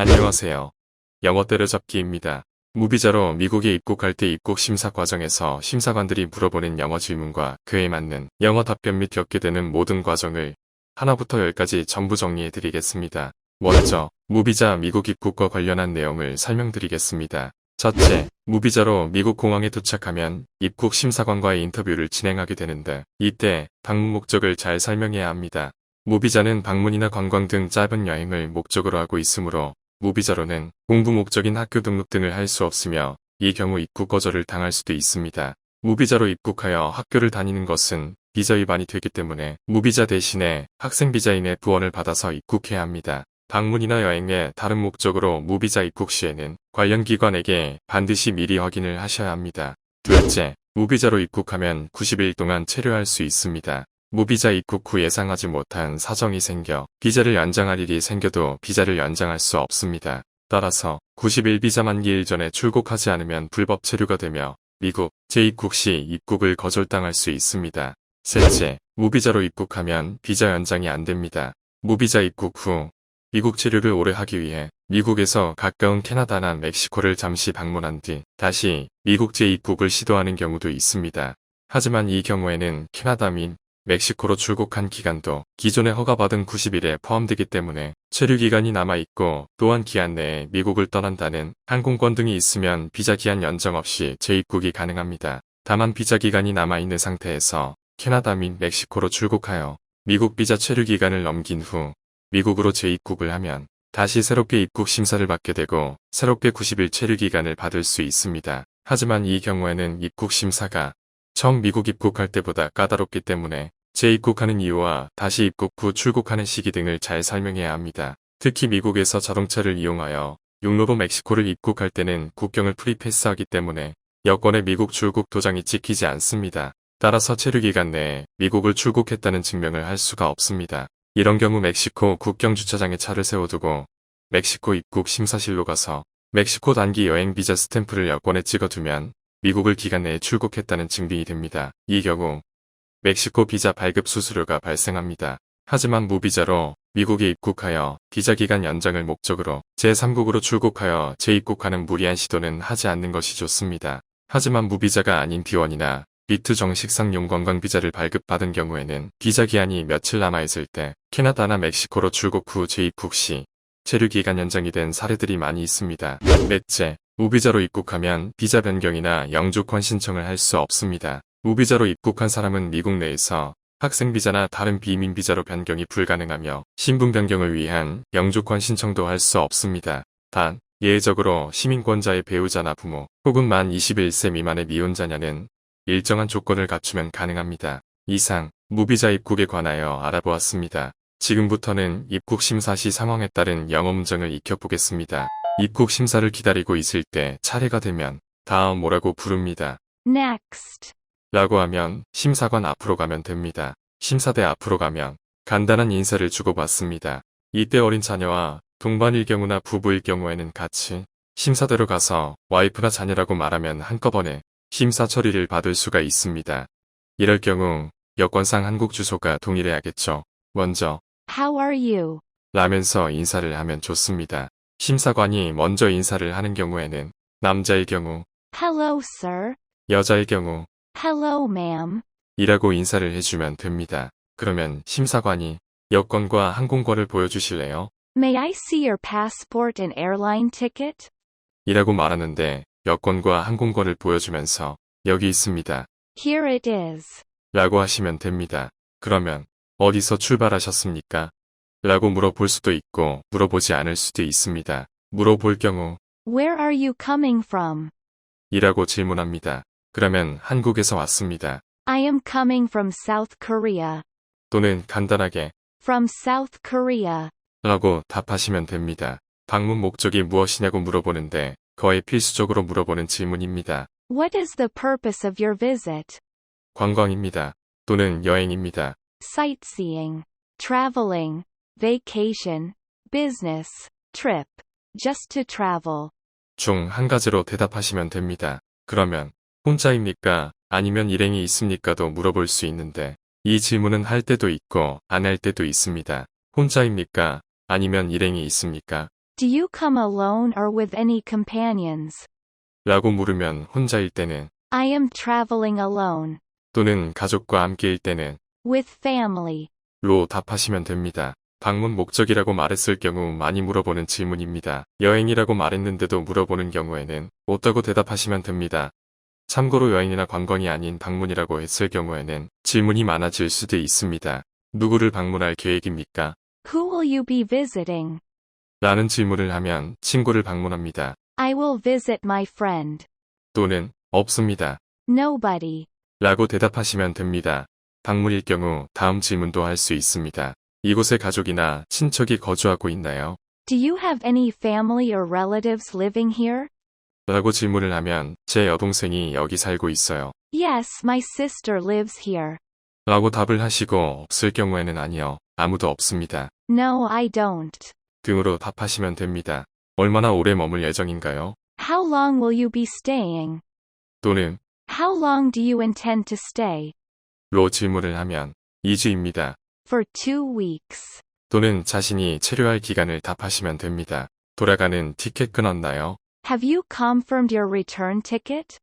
안녕하세요. 영어 때려잡기입니다. 무비자로 미국에 입국할 때 입국 심사 과정에서 심사관들이 물어보는 영어 질문과 그에 맞는 영어 답변 및 겪게 되는 모든 과정을 하나부터 열까지 전부 정리해 드리겠습니다. 먼저 무비자 미국 입국과 관련한 내용을 설명드리겠습니다. 첫째, 무비자로 미국 공항에 도착하면 입국 심사관과의 인터뷰를 진행하게 되는데 이때 방문 목적을 잘 설명해야 합니다. 무비자는 방문이나 관광 등 짧은 여행을 목적으로 하고 있으므로 무비자로는 공부 목적인 학교 등록 등을 할 수 없으며 이 경우 입국 거절을 당할 수도 있습니다. 무비자로 입국하여 학교를 다니는 것은 비자 위반이 되기 때문에 무비자 대신에 학생 비자인의 부원을 받아서 입국해야 합니다. 방문이나 여행의 다른 목적으로 무비자 입국 시에는 관련 기관에게 반드시 미리 확인을 하셔야 합니다. 둘째, 무비자로 입국하면 90일 동안 체류할 수 있습니다. 무비자 입국 후 예상하지 못한 사정이 생겨 비자를 연장할 일이 생겨도 비자를 연장할 수 없습니다. 따라서 90일 비자 만기 일 전에 출국하지 않으면 불법 체류가 되며 미국 재입국 시 입국을 거절당할 수 있습니다. 셋째, 무비자로 입국하면 비자 연장이 안 됩니다. 무비자 입국 후 미국 체류를 오래 하기 위해 미국에서 가까운 캐나다나 멕시코를 잠시 방문한 뒤 다시 미국 재입국을 시도하는 경우도 있습니다. 하지만 이 경우에는 캐나다 및 멕시코로 출국한 기간도 기존에 허가받은 90일에 포함되기 때문에 체류 기간이 남아있고 또한 기한 내에 미국을 떠난다는 항공권 등이 있으면 비자 기한 연장 없이 재입국이 가능합니다. 다만 비자 기간이 남아있는 상태에서 캐나다 및 멕시코로 출국하여 미국 비자 체류 기간을 넘긴 후 미국으로 재입국을 하면 다시 새롭게 입국 심사를 받게 되고 새롭게 90일 체류 기간을 받을 수 있습니다. 하지만 이 경우에는 입국 심사가 처음 미국 입국할 때보다 까다롭기 때문에 재입국하는 이유와 다시 입국 후 출국하는 시기 등을 잘 설명해야 합니다. 특히 미국에서 자동차를 이용하여 육로로 멕시코를 입국할 때는 국경을 프리패스하기 때문에 여권에 미국 출국 도장이 찍히지 않습니다. 따라서 체류 기간 내에 미국을 출국했다는 증명을 할 수가 없습니다. 이런 경우 멕시코 국경 주차장에 차를 세워두고 멕시코 입국 심사실로 가서 멕시코 단기 여행 비자 스탬프를 여권에 찍어두면 미국을 기간 내에 출국했다는 증빙이 됩니다. 이 경우 멕시코 비자 발급 수수료가 발생합니다. 하지만 무비자로 미국에 입국하여 비자 기간 연장을 목적으로 제3국으로 출국하여 재입국하는 무리한 시도는 하지 않는 것이 좋습니다. 하지만 무비자가 아닌 B1이나 B2 정식상 용 관광 비자를 발급받은 경우에는 비자 기한이 며칠 남아있을 때 캐나다나 멕시코로 출국 후 재입국 시 체류 기간 연장이 된 사례들이 많이 있습니다. 넷째, 무비자로 입국하면 비자 변경이나 영주권 신청을 할 수 없습니다. 무비자로 입국한 사람은 미국 내에서 학생 비자나 다른 비민 비자로 변경이 불가능하며 신분 변경을 위한 영주권 신청도 할 수 없습니다. 단, 예외적으로 시민권자의 배우자나 부모 혹은 만 21세 미만의 미혼자냐는 일정한 조건을 갖추면 가능합니다. 이상 무비자 입국에 관하여 알아보았습니다. 지금부터는 입국 심사 시 상황에 따른 영어 문장을 익혀보겠습니다. 입국 심사를 기다리고 있을 때 차례가 되면 다음 뭐라고 부릅니다. Next. 라고 하면 심사관 앞으로 가면 됩니다. 심사대 앞으로 가면 간단한 인사를 주고받습니다. 이때 어린 자녀와 동반일 경우나 부부일 경우에는 같이 심사대로 가서 와이프나 자녀라고 말하면 한꺼번에 심사 처리를 받을 수가 있습니다. 이럴 경우 여권상 한국 주소가 동일해야겠죠. 먼저 How are you? 라면서 인사를 하면 좋습니다. 심사관이 먼저 인사를 하는 경우에는 남자일 경우, Hello, sir. 여자일 경우 Hello, ma'am. 이라고 인사를 해주면 됩니다. 그러면 심사관이 여권과 항공권을 보여주실래요? May I see your passport and airline ticket? 이라고 말하는데 여권과 항공권을 보여주면서 여기 있습니다. Here it is. 라고 하시면 됩니다. 그러면 어디서 출발하셨습니까? 라고 물어볼 수도 있고 물어보지 않을 수도 있습니다. 물어볼 경우 Where are you coming from? 이라고 질문합니다. 그러면 한국에서 왔습니다. I am coming from South Korea. 또는 간단하게 From South Korea. 라고 답하시면 됩니다. 방문 목적이 무엇이냐고 물어보는데 거의 필수적으로 물어보는 질문입니다. What is the purpose of your visit? 관광입니다. 또는 여행입니다. Sightseeing. Traveling. Vacation. Business. Trip. Just to travel. 중 한 가지로 대답하시면 됩니다. 그러면 혼자입니까? 아니면 일행이 있습니까?도 물어볼 수 있는데 이 질문은 할 때도 있고 안 할 때도 있습니다. 혼자입니까? 아니면 일행이 있습니까? Do you come alone or with any companions? 라고 물으면 혼자일 때는 I am traveling alone. 또는 가족과 함께일 때는 With family. 로 답하시면 됩니다. 방문 목적이라고 말했을 경우 많이 물어보는 질문입니다. 여행이라고 말했는데도 물어보는 경우에는 없다고 대답하시면 됩니다. 참고로 여행이나 관광이 아닌 방문이라고 했을 경우에는 질문이 많아질 수도 있습니다. 누구를 방문할 계획입니까? Who will you be visiting? 라는 질문을 하면 친구를 방문합니다. I will visit my friend. 또는 없습니다. Nobody. 라고 대답하시면 됩니다. 방문일 경우 다음 질문도 할 수 있습니다. 이곳에 가족이나 친척이 거주하고 있나요? Do you have any family or relatives living here? 라고 질문을 하면 제 여동생이 여기 살고 있어요. Yes, my sister lives here. 라고 답을 하시고 없을 경우에는 아니요. 아무도 없습니다. No, I don't. 등으로 답하시면 됩니다. 얼마나 오래 머물 예정인가요? How long will you be staying? 또는 How long do you intend to stay? 로 질문을 하면 2주입니다. For two weeks. 또는 자신이 체류할 기간을 답하시면 됩니다. 돌아가는 티켓 끊었나요? Have you confirmed your return ticket?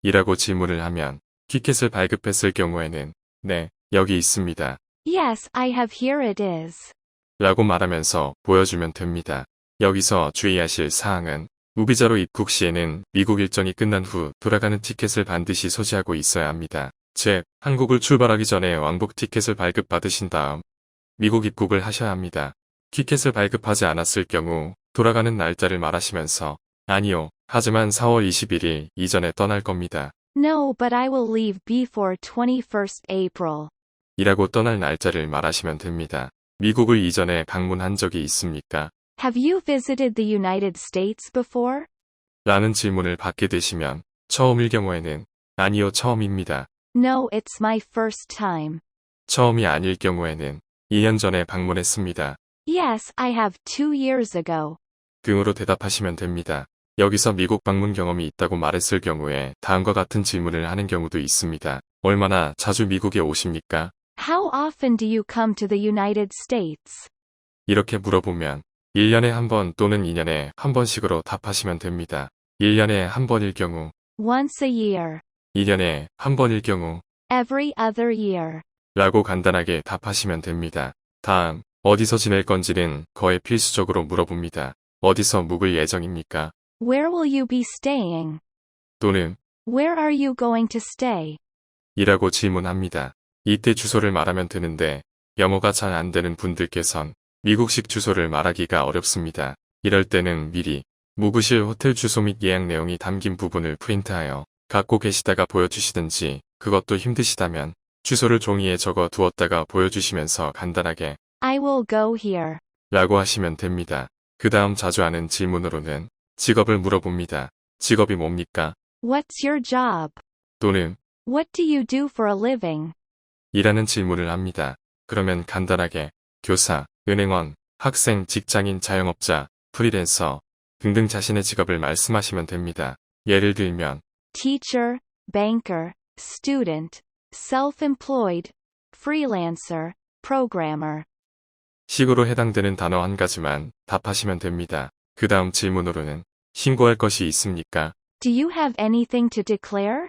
이라고 질문을 하면 티켓을 발급했을 경우에는 네, 여기 있습니다. Yes, I have here it is. 라고 말하면서 보여주면 됩니다. 여기서 주의하실 사항은 무비자로 입국 시에는 미국 일정이 끝난 후 돌아가는 티켓을 반드시 소지하고 있어야 합니다. 즉, 한국을 출발하기 전에 왕복 티켓을 발급받으신 다음 미국 입국을 하셔야 합니다. 티켓을 발급하지 않았을 경우 돌아가는 날짜를 말하시면서 아니요, 하지만 4월 21일 이전에 떠날 겁니다. No, but I will leave before 21st April. 이라고 떠날 날짜를 말하시면 됩니다. 미국을 이전에 방문한 적이 있습니까? Have you visited the United States before? 라는 질문을 받게 되시면 처음일 경우에는 아니요 처음입니다. No, it's my first time. 처음이 아닐 경우에는 2년 전에 방문했습니다. Yes, I have two years ago. 등으로 대답하시면 됩니다. 여기서 미국 방문 경험이 있다고 말했을 경우에 다음과 같은 질문을 하는 경우도 있습니다. 얼마나 자주 미국에 오십니까? How often do you come to the United States? 이렇게 물어보면 1년에 한 번 또는 2년에 한 번씩으로 답하시면 됩니다. 1년에 한 번일 경우, Once a year. 2년에 한 번일 경우, Every other year. 라고 간단하게 답하시면 됩니다. 다음, 어디서 지낼 건지는 거의 필수적으로 물어봅니다. 어디서 묵을 예정입니까? Where will you be staying? 또는 Where are you going to stay? 이라고 질문합니다. 이때 주소를 말하면 되는데 영어가 잘 안 되는 분들께선 미국식 주소를 말하기가 어렵습니다. 이럴 때는 미리 묵으실 호텔 주소 및 예약 내용이 담긴 부분을 프린트하여 갖고 계시다가 보여주시든지 그것도 힘드시다면 주소를 종이에 적어 두었다가 보여주시면서 간단하게 I will go here. 라고 하시면 됩니다. 그 다음 자주 하는 질문으로는 직업을 물어봅니다. 직업이 뭡니까? What's your job? 또는 What do you do for a living? 이라는 질문을 합니다. 그러면 간단하게 교사, 은행원, 학생, 직장인, 자영업자, 프리랜서 등등 자신의 직업을 말씀하시면 됩니다. 예를 들면 Teacher, banker, student, self-employed, freelancer, programmer. 식으로 해당되는 단어 한 가지만 답하시면 됩니다. 그 다음 질문으로는 신고할 것이 있습니까? Do you have anything to declare?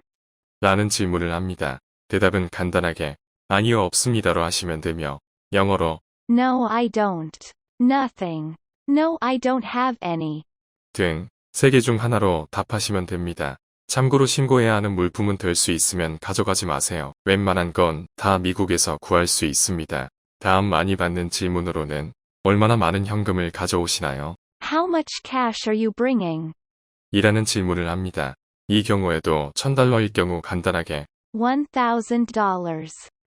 라는 질문을 합니다. 대답은 간단하게 아니요 없습니다로 하시면 되며 영어로 No, I don't. Nothing. No, I don't have any. 등 세 개 중 하나로 답하시면 됩니다. 참고로 신고해야 하는 물품은 될 수 있으면 가져가지 마세요. 웬만한 건 다 미국에서 구할 수 있습니다. 다음 많이 받는 질문으로는 얼마나 많은 현금을 가져오시나요? How much cash are you bringing? 이라는 질문을 합니다. 이 경우에도 1000달러일 경우 간단하게 $1,000.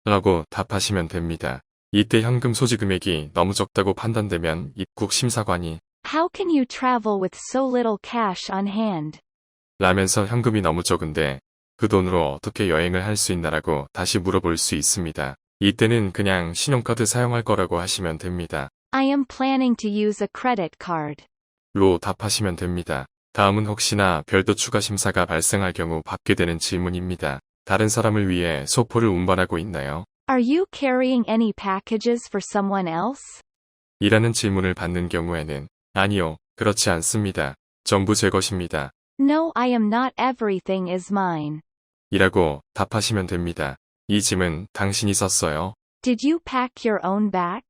라고 답하시면 됩니다. 이때 현금 소지 금액이 너무 적다고 판단되면 입국 심사관이 How can you travel with so little cash on hand? 라면서 현금이 너무 적은데 그 돈으로 어떻게 여행을 할 수 있나라고 다시 물어볼 수 있습니다. 이때는 그냥 신용카드 사용할 거라고 하시면 됩니다. I am planning to use a credit card. 로 답하시면 됩니다. 다음은 혹시나 별도 추가 심사가 발생할 경우 받게 되는 질문입니다. 다른 사람을 위해 소포를 운반하고 있나요? Are you carrying any packages for someone else? 이라는 질문을 받는 경우에는 아니요, 그렇지 않습니다. 전부 제 것입니다. No, I am not everything is mine. 이라고 답하시면 됩니다. 이 짐은 당신이 썼어요. Did you pack your own bag?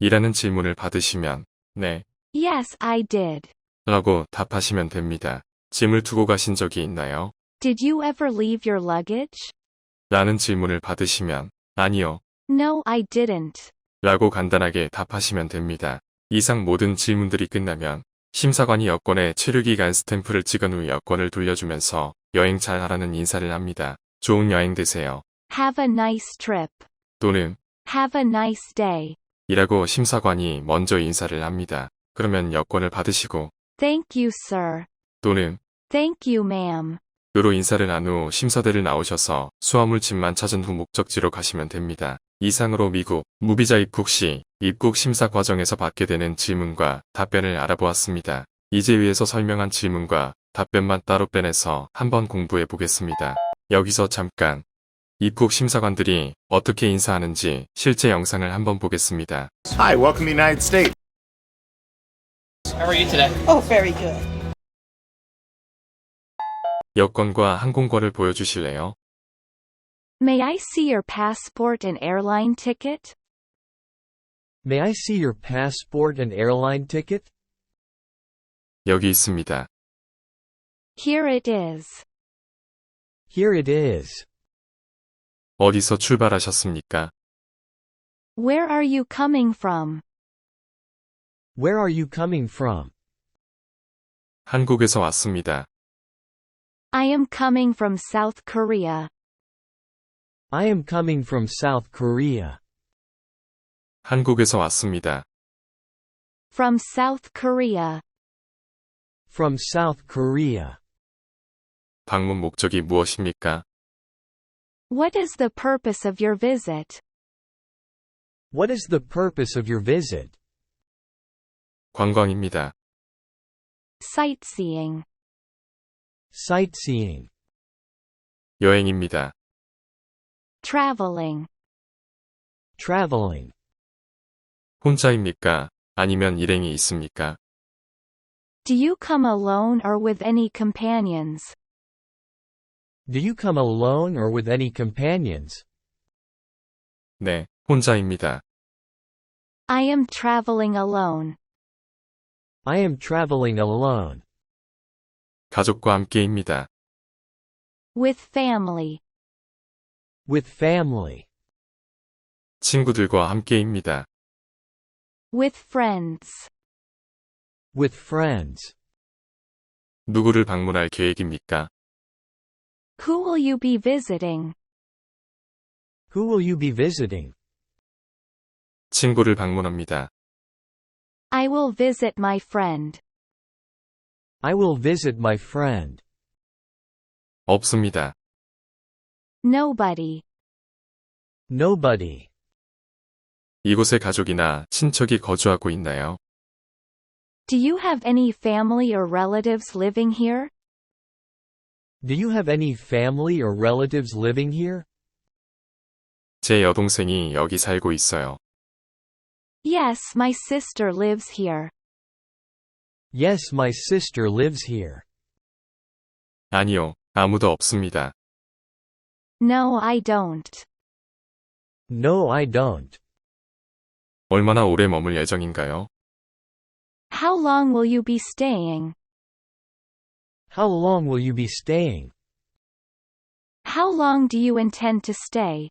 이라는 질문을 받으시면 네, Yes, I did. 라고 답하시면 됩니다. 짐을 두고 가신 적이 있나요? Did you ever leave your luggage? 라는 질문을 받으시면 아니요, No, I didn't. 라고 간단하게 답하시면 됩니다. 이상 모든 질문들이 끝나면 심사관이 여권에 체류기간 스탬프를 찍은 후 여권을 돌려주면서 여행 잘 하라는 인사를 합니다. 좋은 여행 되세요. Have a nice trip. 또는 Have a nice day. 이라고 심사관이 먼저 인사를 합니다. 그러면 여권을 받으시고 Thank you, sir. 또는 Thank you, ma'am. 으로 인사를 한 후 심사대를 나오셔서 수화물 짐만 찾은 후 목적지로 가시면 됩니다. 이상으로 미국 무비자 입국 시 입국 심사 과정에서 받게 되는 질문과 답변을 알아보았습니다. 이제 위에서 설명한 질문과 답변만 따로 빼내서 한번 공부해 보겠습니다. 여기서 잠깐 입국 심사관들이 어떻게 인사하는지 실제 영상을 한번 보겠습니다. Hi, welcome to the United States. How are you today? Oh, very good. 여권과 항공권을 보여주실래요? May I see your passport and airline ticket? May I see your passport and airline ticket? 여기 있습니다. Here it is. Here it is. 어디서 출발하셨습니까? Where are you coming from? Where are you coming from? 한국에서 왔습니다. I am coming from South Korea. I am coming from South Korea. 한국에서 왔습니다. From South Korea. From South Korea. 방문 목적이 무엇입니까? What is the purpose of your visit? What is the purpose of your visit? 관광입니다. Sightseeing. Sightseeing. 여행입니다. Traveling. Traveling. 혼자입니까? 아니면 일행이 있습니까? Do you come alone or with any companions? Do you come alone or with any companions? 네, 혼자입니다. I am traveling alone. I am traveling alone. 가족과 함께입니다. With family. With family. 친구들과 함께입니다. With friends. With friends. 누구를 방문할 계획입니까? Who will you be visiting? Who will you be visiting? 친구를 방문합니다. I will visit my friend. I will visit my friend. 없습니다. Nobody. Nobody. 이곳에 가족이나 친척이 거주하고 있나요? Do you have any family or relatives living here? Do you have any family or relatives living here? 제 여동생이 여기 살고 있어요. Yes, my sister lives here. Yes, my sister lives here. 아니요, 아무도 없습니다. No, I don't. No, I don't. 얼마나 오래 머물 예정인가요? How long will you be staying? How long will you be staying? How long do you intend to stay?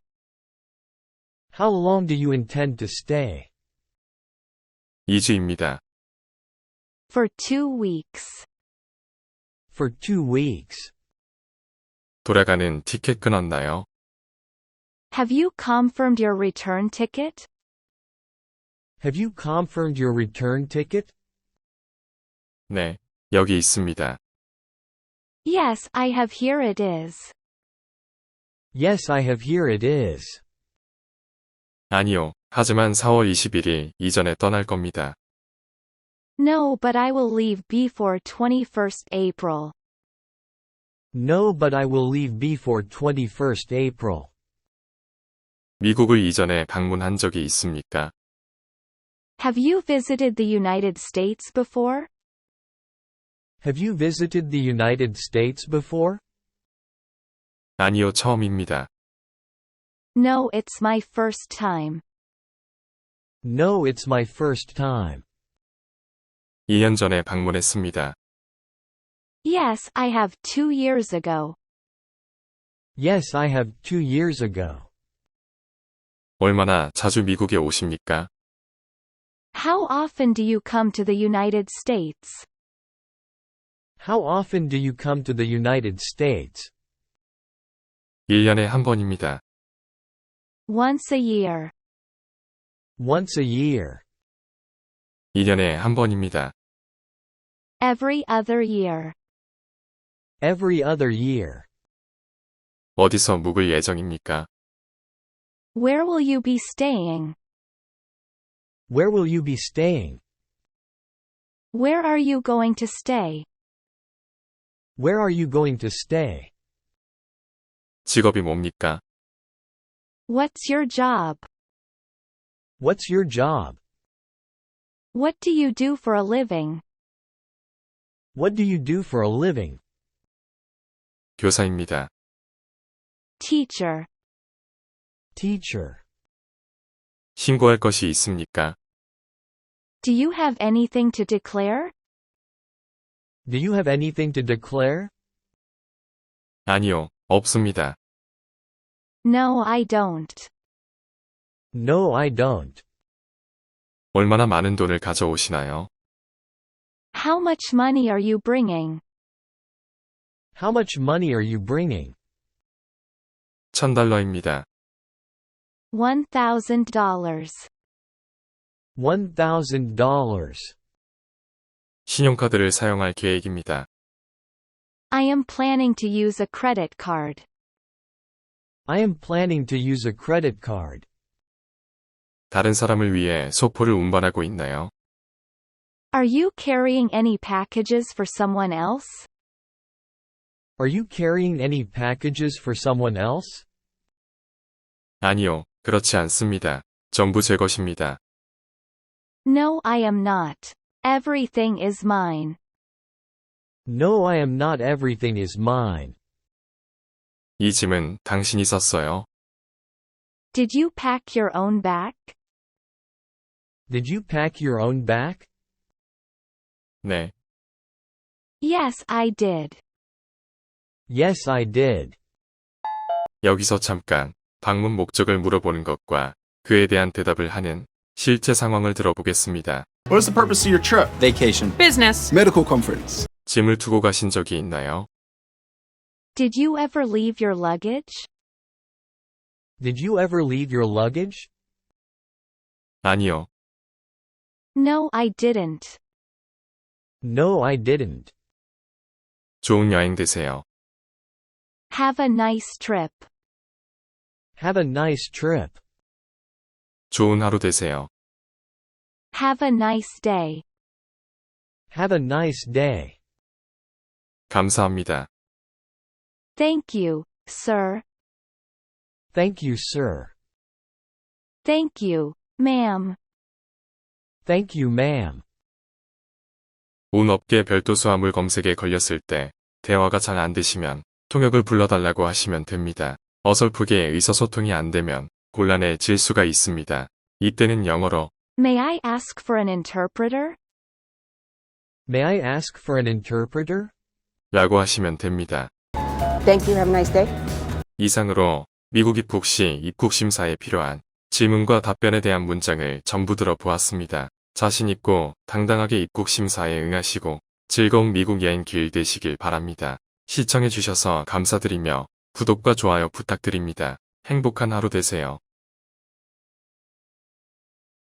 How long do you intend to stay? 2주입니다. For two weeks. For two weeks. 돌아가는 티켓 끊었나요? Have you confirmed your return ticket? Have you confirmed your return ticket? 네, 여기 있습니다. Yes, I have here it is. Yes, I have here it is. 아니요, 하지만 4월 21일 이전에 떠날 겁니다. No, but I will leave before 21st April. No, but I will leave before 21st April. 미국을 이전에 방문한 적이 있습니까? Have you visited the United States before? Have you visited the United States before? 아니요, 처음입니다. No, it's my first time. No, it's my first time. 2년 전에 방문했습니다. Yes, I have two years ago. Yes, I have two years ago. 얼마나 자주 미국에 오십니까? How often do you come to the United States? How often do you come to the United States? 1년에 한 번입니다. Once a year. Once a year. 2년에 한 번입니다. Every other year. Every other year. 어디서 묵을 예정입니까? Where will you be staying? Where will you be staying? Where are you going to stay? Where are you going to stay? 직업이 뭡니까? What's your job? What's your job? What do you do for a living? What do you do for a living? 교사입니다. Teacher. Teacher. 신고할 것이 있습니까? Do you have anything to declare? Do you have anything to declare? 아니요, 없습니다. No, I don't. No, I don't. 얼마나 많은 돈을 가져오시나요? How much money are you bringing? How much money are you bringing? 천 달러입니다. $1,000. $1,000. 신용카드를 사용할 계획입니다. I am planning to use a credit card. I am planning to use a credit card. 다른 사람을 위해 소포를 운반하고 있나요? Are you carrying any packages for someone else? Are you carrying any packages for someone else? 아니요, 그렇지 않습니다. 전부 제 것입니다. No, I am not. Everything is mine. No, I am not. Everything is mine. 이 짐은 당신이 썼어요. Did you pack your own bag? Did you pack your own bag? 네, Yes, I did. Yes, I did. 여기서 잠깐 방문 목적을 물어보는 것과 그에 대한 대답을 하는 실제 상황을 들어보겠습니다. What's the purpose of your trip? Vacation. Business. Medical conference. 짐을 두고 가신 적이 있나요? Did you ever leave your luggage? Did you ever leave your luggage? 아니요, No, I didn't. No, I didn't. 좋은 여행 되세요. Have a nice trip. Have a nice trip. 좋은 하루 되세요. Have a nice day. Have a nice day. 감사합니다. Thank you, sir. Thank you, sir. Thank you, ma'am. Thank you, ma'am. 운 없게 별도 수화물 검색에 걸렸을 때 대화가 잘 안 되시면 통역을 불러달라고 하시면 됩니다. 어설프게 의사소통이 안 되면 곤란해질 수가 있습니다. 이때는 영어로 May I ask for an interpreter? May I ask for an interpreter? 라고 하시면 됩니다. Thank you. Have a nice day. 이상으로 미국 입국 시 입국 심사에 필요한 질문과 답변에 대한 문장을 전부 들어보았습니다. 자신 있고 당당하게 입국 심사에 응하시고 즐거운 미국 여행 길 되시길 바랍니다. 시청해 주셔서 감사드리며 구독과 좋아요 부탁드립니다. 행복한 하루 되세요.